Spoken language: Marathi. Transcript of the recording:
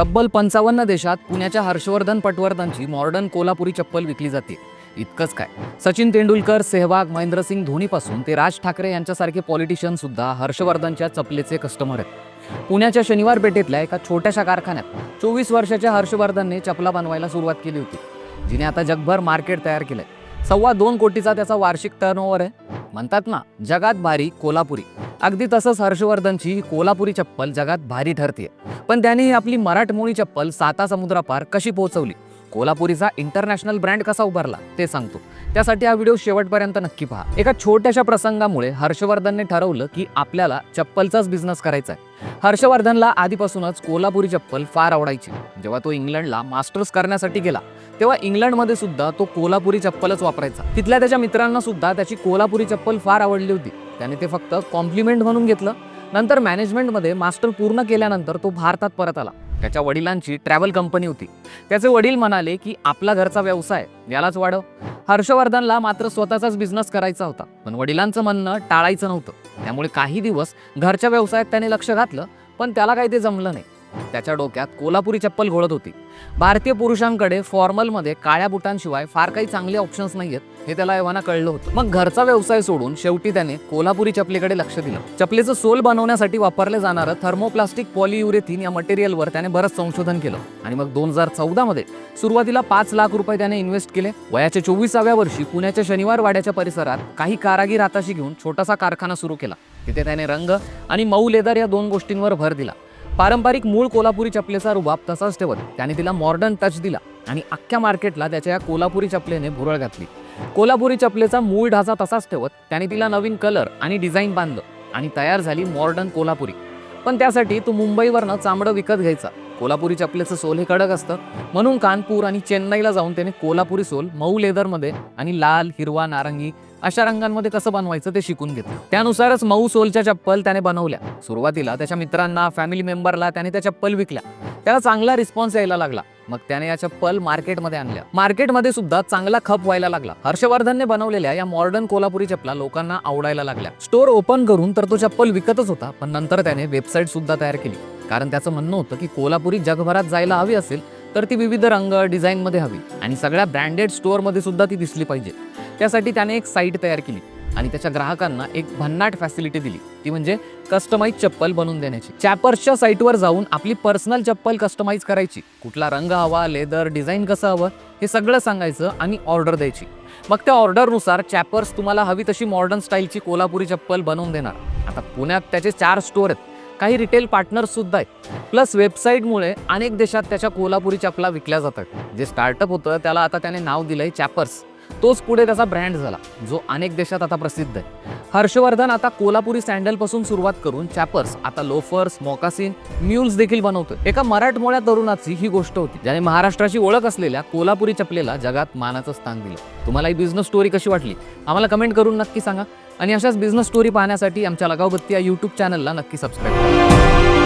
तब्बल पंचावन्न देशात पुण्याच्या हर्षवर्धन पटवर्धनची मॉडर्न कोल्हापुरी चप्पल विकली जाते. इतकंच काय. सचिन तेंडुलकर सेहवाग महेंद्रसिंग धोनीपासून ते राज ठाकरे यांच्यासारखे पॉलिटिशियन सुद्धा हर्षवर्धनच्या चपलेचे कस्टमर आहेत. पुण्याच्या शनिवार पेठेतल्या एका छोट्याशा कारखान्यात चोवीस वर्षाच्या हर्षवर्धनने चपला बनवायला सुरुवात केली होती. जिने आता जगभर मार्केट तयार केलंय. सव्वा दोन कोटीचा त्याचा वार्षिक टर्नओव्हर आहे. म्हणतात ना जगात भारी कोल्हापुरी. अगदी तसंच हर्षवर्धनची ही कोल्हापुरी चप्पल जगात भारी ठरते पण त्याने ही आपली मराठमोळी चप्पल साता समुद्रापार कशी पोहोचवली? कोल्हापुरीचा इंटरनॅशनल ब्रँड कसा उभारला? ते सांगतो. त्यासाठी हा व्हिडिओ शेवटपर्यंत नक्की पहा. एका छोट्याशा प्रसंगामुळे हर्षवर्धनने ठरवलं की आपल्याला चप्पलचाच बिझनेस करायचा आहे हर्षवर्धनला आधीपासूनच कोल्हापुरी चप्पल फार आवडायची. जेव्हा तो इंग्लंडला मास्टर्स करण्यासाठी गेला तेव्हा इंग्लंडमध्ये सुद्धा तो कोल्हापुरी चप्पलच वापरायचा. तिथल्या त्याच्या मित्रांना सुद्धा त्याची कोल्हापुरी चप्पल फार आवडली होती. त्याने ते फक्त कॉम्प्लिमेंट म्हणून घेतलं. नंतर मॅनेजमेंटमध्ये मास्टर पूर्ण केल्यानंतर तो भारतात परत आला. त्याच्या वडिलांची ट्रॅव्हल कंपनी होती. त्याचे वडील म्हणाले की आपला घरचा व्यवसाय यालाच वाढव. हर्षवर्धनला मात्र स्वतःचाच बिझनेस करायचा होता. पण वडिलांचं म्हणणं टाळायचं नव्हतं. त्यामुळे काही दिवस घरच्या व्यवसायात त्याने लक्ष घातलं पण त्याला काही ते जमलं नाही. त्याच्या डोक्यात कोल्हापुरी चप्पल घोळत होती. भारतीय पुरुषांकडे फॉर्मलमध्ये काळ्या बुटांशिवाय फार काही चांगले ऑप्शन्स नाही आहेत हे त्याला एव्हाना कळलं होतं. मग घरचा व्यवसाय सोडून शेवटी त्याने कोल्हापुरी चपलीकडे लक्ष दिलं. चपलीचं सोल बनवण्यासाठी वापरलं जाणारं थर्मोप्लास्टिक पॉलियुरेथिन या मटेरियलवर त्याने बरंच संशोधन केलं. आणि मग दोन हजार चौदामध्ये सुरुवातीला पाच लाख रुपये त्याने इन्व्हेस्ट केले. वयाच्या चोवीसाव्या वर्षी पुण्याच्या शनिवार वाड्याच्या परिसरात काही कारागीर हाताशी घेऊन छोटासा कारखाना सुरू केला. तिथे त्याने रंग आणि मऊ लेदर या दोन गोष्टींवर भर दिला. पारंपरिक मूळ कोल्हापुरी चपलेचा रुबाब तसाच ठेवत त्याने तिला मॉडर्न टच दिला आणि अख्ख्या मार्केटला त्याच्या या कोल्हापुरी चपलेने भुरळ घातली. कोल्हापुरी चपलेचा मूळ ढाचा तसाच ठेवत त्याने तिला नवीन कलर आणि डिझाईन बांधलं आणि तयार झाली मॉडर्न कोल्हापुरी. पण त्यासाठी तू मुंबईवरनं चामडं विकत घ्यायचा. कोल्हापुरी चपलेचं सोल हे कडक असतं. म्हणून कानपूर आणि चेन्नईला जाऊन त्याने कोल्हापुरी सोल मऊ लेदरमध्ये आणि लाल हिरवा नारंगी अशा रंगांमध्ये कसं बनवायचं ते शिकून घेतलं. त्यानुसारच मऊ सोलच्या चप्पल त्याने बनवल्या. सुरुवातीला त्याच्या मित्रांना फॅमिली मेंबरला त्याने त्या चप्पल विकल्या. त्याला चांगला रिस्पॉन्स यायला लागला. मग त्याने या चप्पल मार्केटमध्ये आणल्या मार्केटमध्ये सुद्धा चांगला खप व्हायला लागला. हर्षवर्धनने बनवलेल्या या मॉडर्न कोल्हापुरी चपला लोकांना आवडायला लागल्या. स्टोर ओपन करून तर तो चप्पल विकतच होता पण नंतर त्याने वेबसाईट सुद्धा तयार केली. कारण त्याचं म्हणणं होतं की कोल्हापुरी जगभरात जायला हवी असेल तर ती विविध रंग डिझाईनमध्ये हवी. आणि सगळ्या ब्रँडेड स्टोअरमध्ये सुद्धा ती दिसली पाहिजे. त्यासाठी त्याने एक साईट तयार केली. आणि त्याच्या ग्राहकांना एक भन्नाट फॅसिलिटी दिली. ती म्हणजे कस्टमाइज चप्पल बनवून देण्याची. चॅपर्सच्या साईटवर जाऊन आपली पर्सनल चप्पल कस्टमाइज करायची. कुठला रंग हवा लेदर डिझाईन कसं हवं हे सगळं सांगायचं आणि ऑर्डर द्यायची. मग त्या ऑर्डरनुसार चॅपर्स तुम्हाला हवी तशी मॉडर्न स्टाईलची कोल्हापुरी चप्पल बनवून देणार. आता पुण्यात त्याचे चार स्टोअर आहेत. काही रिटेल पार्टनर्ससुद्धा आहेत. प्लस वेबसाईटमुळे अनेक देशात त्याच्या कोल्हापुरी चपला विकल्या जातात. जे स्टार्टअप होतं त्याला आता त्याने नाव दिलंय चॅपर्स तोच पुढे त्याचा ब्रँड झाला जो अनेक देशात आता प्रसिद्ध आहे. हर्षवर्धन आता कोल्हापुरी सँडलपासून सुरुवात करून चॅपर्स आता लोफर्स मोकासिन म्युल्स देखील बनवतोय. एका मराठमोळ्या तरुणाची ही गोष्ट होती ज्याने महाराष्ट्राची ओळख असलेल्या कोल्हापुरी चपलेला जगात मानाचं स्थान दिलं. तुम्हाला ही बिझनेस स्टोरी कशी वाटली? आम्हाला कमेंट करून नक्की सांगा. आणि अशाच बिझनेस स्टोरी पाहण्यासाठी आमच्या लगावबत्ती या यूट्यूब चॅनलला नक्की सबस्क्राईब करा.